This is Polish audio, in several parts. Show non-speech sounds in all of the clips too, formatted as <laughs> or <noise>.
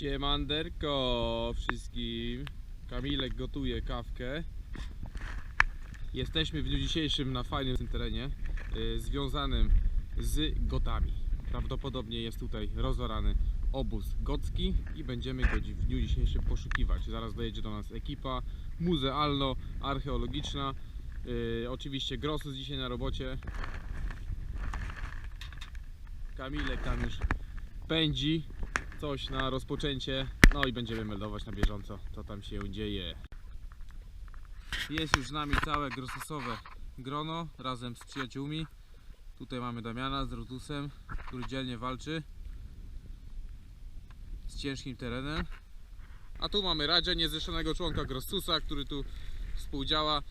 Siemanderko wszystkim. Kamilek gotuje kawkę. Jesteśmy w dniu dzisiejszym na fajnym terenie y, związanym z gotami. Prawdopodobnie jest tutaj rozorany obóz gocki i będziemy go w dniu dzisiejszym poszukiwać. Zaraz dojedzie do nas ekipa muzealno-archeologiczna. Y, oczywiście Grosus dzisiaj na robocie. Kamilek tam już pędzi coś na rozpoczęcie. No i będziemy meldować na bieżąco, co tam się dzieje. Jest już z nami całe grososowe grono razem z przyjaciółmi. Tutaj mamy Damiana z Rotusem, który dzielnie walczy ciężkim terenem. A tu mamy Radzia, niezrzeszonego członka Grossusa, który tu współdziała.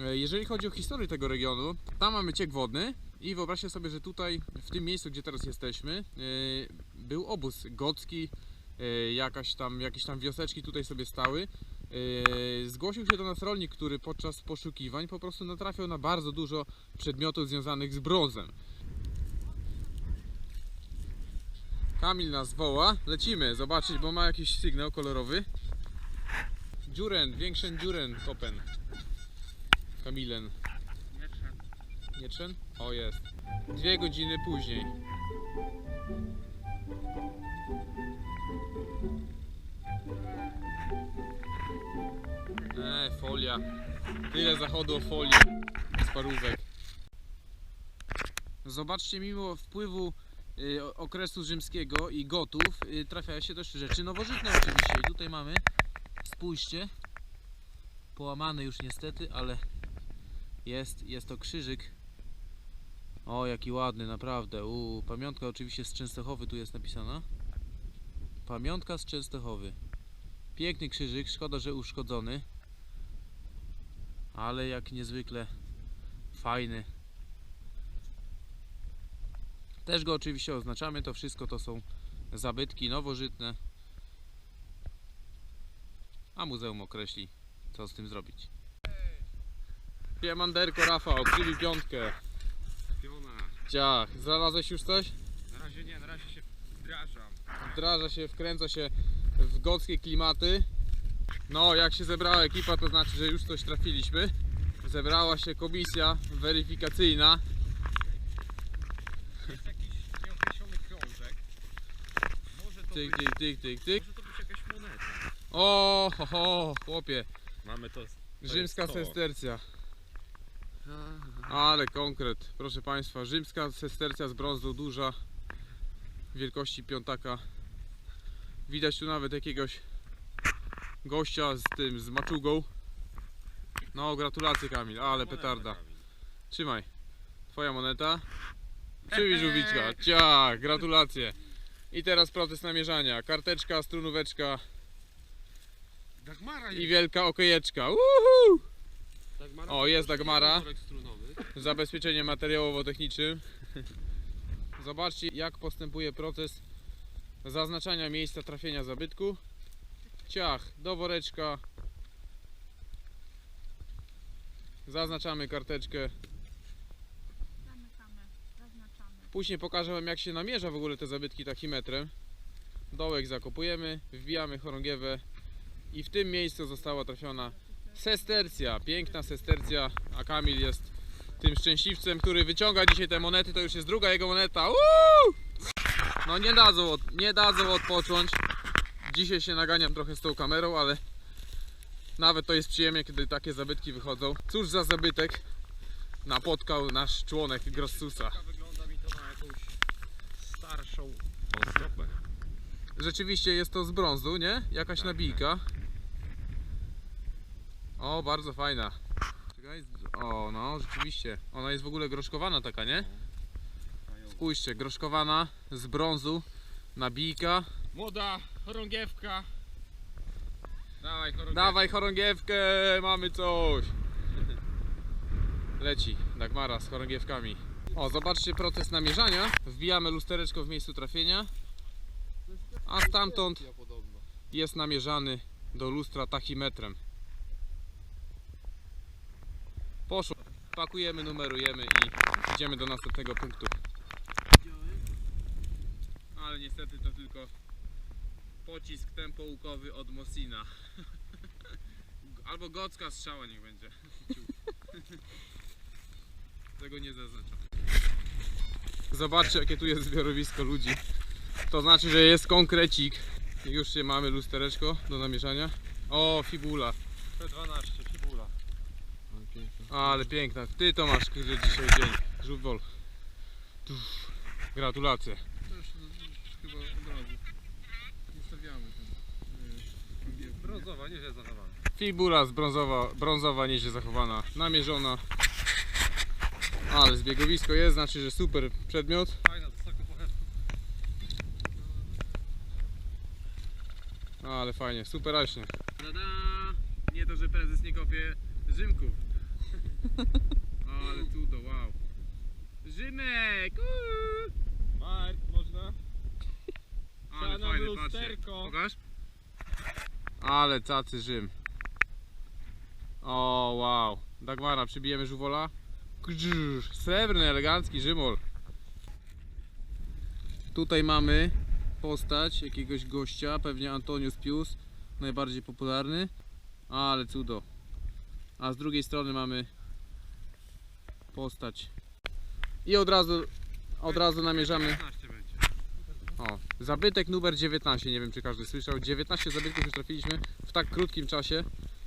E, Jeżeli chodzi o historię tego regionu, tam mamy ciek wodny i wyobraźcie sobie, że tutaj, w tym miejscu, gdzie teraz jesteśmy, e, był obóz gocki, e, jakaś tam, jakieś tam wioseczki tutaj sobie stały. Zgłosił się do nas rolnik, który podczas poszukiwań po prostu natrafiał na bardzo dużo przedmiotów związanych z brązem. Kamil nas woła, lecimy zobaczyć, bo ma jakiś sygnał kolorowy. Dziuren, większy dziuren, kopen. Kamilen. Nie trzyn? O jest. Dwie godziny później. Eee, folia. Tyle zachodu o folii z parówek. Zobaczcie, mimo wpływu okresu rzymskiego i gotów y, trafiają się też rzeczy nowożytne oczywiście. I tutaj mamy, spójrzcie, połamany już niestety, ale jest, jest to krzyżyk. O, jaki ładny, naprawdę. U, pamiątka oczywiście z Częstochowy tu jest napisana. Pamiątka z Częstochowy. Piękny krzyżyk, szkoda, że uszkodzony. Ale jak niezwykle fajny. Też go oczywiście oznaczamy, to wszystko to są zabytki nowożytne. A muzeum określi, co z tym zrobić. Siemanderko Rafał, przybił piątkę. Piona. Ciach, znalazłeś już coś? Na razie nie, na razie się wdrażam. Wdraża się, wkręca się w gockie klimaty. No, jak się zebrała ekipa, to znaczy, że już coś trafiliśmy. Zebrała się komisja weryfikacyjna. Jest jakiś nieokreślony krążek. Może to, Tyk, tyk, tyk, tyk, tyk. może to być jakaś moneta. O, ho, ho, chłopie, Mamy to. rzymska jest to. sestercja. Ale konkret, proszę Państwa, rzymska sestercja z brązu, duża, wielkości piątaka. Widać tu nawet jakiegoś gościa z tym, z maczugą. No, gratulacje Kamil, ale petarda. Trzymaj, twoja moneta. Przywieź żółwiczka, ciach, gratulacje. I teraz proces namierzania, karteczka, strunóweczka Dagmara i wielka okojeczka. Uhu! Dagmara O, jest Dagmara. worek strunowy. zabezpieczenie materiałowo-technicznym. Zobaczcie jak postępuje proces zaznaczania miejsca trafienia zabytku. Ciach do woreczka. Zaznaczamy karteczkę. Zamykamy, zaznaczamy. Później pokażę wam jak się namierza w ogóle te zabytki tachimetrem. Dołek zakopujemy, wbijamy chorągiewę i w tym miejscu została trafiona sestercja, piękna sestercja, a Kamil jest tym szczęśliwcem, który wyciąga dzisiaj te monety, to już jest druga jego moneta. Uuu! No nie dadzą, od, nie dadzą odpocząć. Dzisiaj się naganiam trochę z tą kamerą, ale nawet to jest przyjemnie, kiedy takie zabytki wychodzą. Cóż za zabytek napotkał nasz członek Grossusa. Wygląda mi to na jakąś starszą ozdobę. Rzeczywiście jest to z brązu, nie? Jakaś Tak, nabijka. O, bardzo fajna. Czekaj, o no, rzeczywiście. Ona jest w ogóle groszkowana taka, nie? Spójrzcie, groszkowana z brązu, nabijka. Młoda chorągiewka. Dawaj chorągiewkę. Dawaj chorągiewkę, mamy coś. <laughs> Leci Dagmara z chorągiewkami. O, zobaczcie proces namierzania. Wbijamy lustereczko w miejscu trafienia. A stamtąd jest namierzany do lustra tachimetrem. Poszło. Pakujemy, numerujemy i idziemy do następnego punktu. Ale niestety to tylko pocisk tempoukowy od Mosina. <laughs> Albo gocka strzała niech będzie. <laughs> Tego nie zaznaczam. Zobaczcie jakie tu jest zbiorowisko ludzi. To znaczy, że jest konkrecik. Już się mamy lustereczko do namierzania. O, fibula. P12, fibula. Ale piękna. Ty to masz kurde dzisiaj dzień. Żubwol. Tuff. Gratulacje. To już, już chyba od razu. Ustawiamy ten. Brązowa, nieźle zachowana. Fibula z brązowa, brązowa nieźle zachowana, namierzona. Ale zbiegowisko jest, znaczy, że super przedmiot. Pochewku. Ale fajnie, super aśnie. Tada! Nie to, że prezes nie kopie Rzymków. <laughs> Ale cudo, wow. Rzymek! uuu. Mark, można? Ale Siano fajne, patrzcie. lusterko. Pokaż. Ale cacy Rzym. O, wow. Dagmara, przybijemy żuwola. Srebrny, elegancki Rzymol. Tutaj mamy postać jakiegoś gościa, pewnie Antonius Pius, najbardziej popularny. Ale cudo. A z drugiej strony mamy postać. I od razu, od razu namierzamy. 15 będzie. O, zabytek numer 19, nie wiem czy każdy słyszał. 19 zabytków już trafiliśmy w tak krótkim czasie,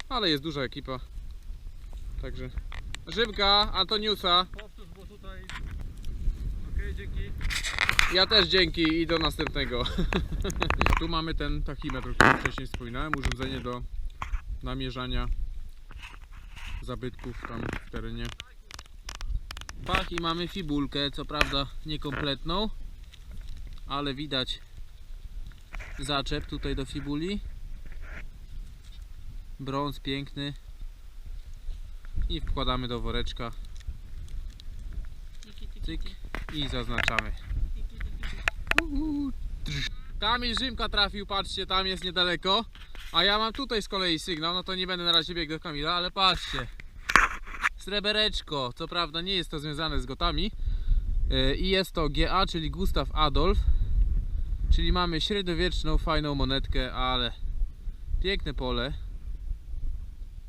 ale jest duża ekipa. Także Rzymka, Antoniusa, Powtórz, bo tutaj... Okej, dzięki. ja też dzięki i do następnego. <laughs> tu mamy ten tachimetr, o którym wcześniej wspominałem, urządzenie do namierzania zabytków tam w terenie. Pach i mamy fibulkę, co prawda niekompletną, ale widać zaczep tutaj do fibuli. Brąz piękny. I wkładamy do woreczka. Cyk i zaznaczamy. Kamil Rzymka trafił, patrzcie, tam jest niedaleko. A ja mam tutaj z kolei sygnał, no to nie będę na razie biegł do Kamila, ale patrzcie. Srebereczko, co prawda nie jest to związane z gotami. Yy, I jest to GA, czyli Gustaw Adolf. Czyli mamy średniowieczną, fajną monetkę, ale piękne pole.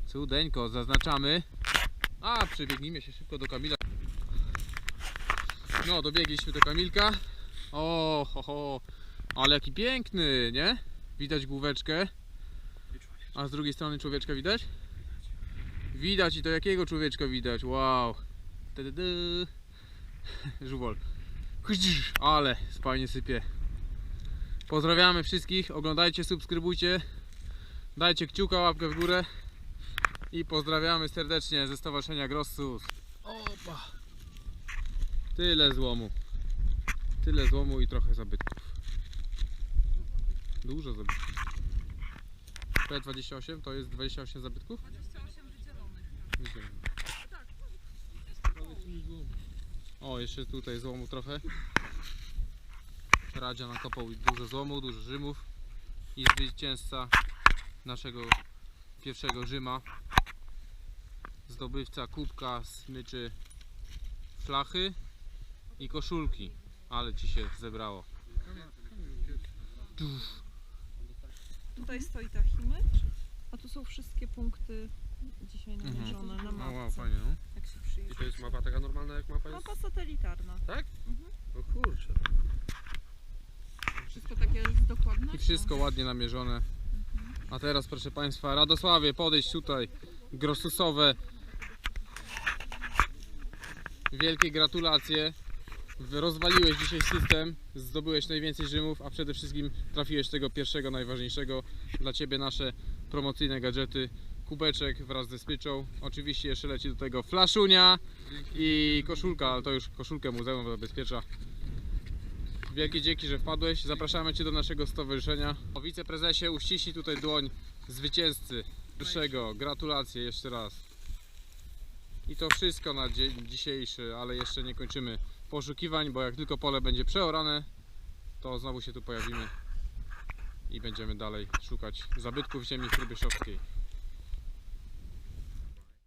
Cudeńko, zaznaczamy. A, przebiegnijmy się szybko do Kamila. No, dobiegliśmy do Kamilka. O, ho, ho. Ale jaki piękny, nie? Widać główeczkę. A z drugiej strony człowieczka widać? Widać i to jakiego człowieczka widać? Wow. Żuwol. Ale fajnie sypie. Pozdrawiamy wszystkich. Oglądajcie, subskrybujcie. Dajcie kciuka, łapkę w górę. I pozdrawiamy serdecznie ze Stowarzyszenia Grossus. Opa. Tyle złomu. Tyle złomu i trochę zabytków. Dużo zabytków. P28 to jest 28 zabytków? 28 wydzielonych. O, jeszcze tutaj złomu trochę. Radzia nakopał dużo złomu, dużo Rzymów. I zwycięzca naszego pierwszego Rzyma. Zdobywca kubka, smyczy flachy i koszulki. Ale ci się zebrało. Tutaj stoi tachimetr, a tu są wszystkie punkty dzisiaj namierzone na No, wow, mapce. fajnie, no. Jak się I to jest mapa taka normalna jak mapa jest? Mapa satelitarna. O kurczę. Wszystko takie z dokładnością. I wszystko ładnie namierzone. A teraz proszę Państwa, Radosławie, podejść tutaj. Grosusowe. Wielkie gratulacje. Rozwaliłeś dzisiaj system, zdobyłeś najwięcej Rzymów, a przede wszystkim trafiłeś tego pierwszego, najważniejszego dla Ciebie nasze promocyjne gadżety. Kubeczek wraz ze smyczą. Oczywiście jeszcze leci do tego flaszunia i koszulka, ale to już koszulkę muzeum zabezpiecza. Wielkie dzięki, że wpadłeś. Zapraszamy Cię do naszego stowarzyszenia. O wiceprezesie uściśnij tutaj dłoń zwycięzcy pierwszego. Gratulacje jeszcze raz. I to wszystko na dzień dzisiejszy, ale jeszcze nie kończymy poszukiwań, bo jak tylko pole będzie przeorane, to znowu się tu pojawimy i będziemy dalej szukać zabytków ziemi hrubieszowskiej.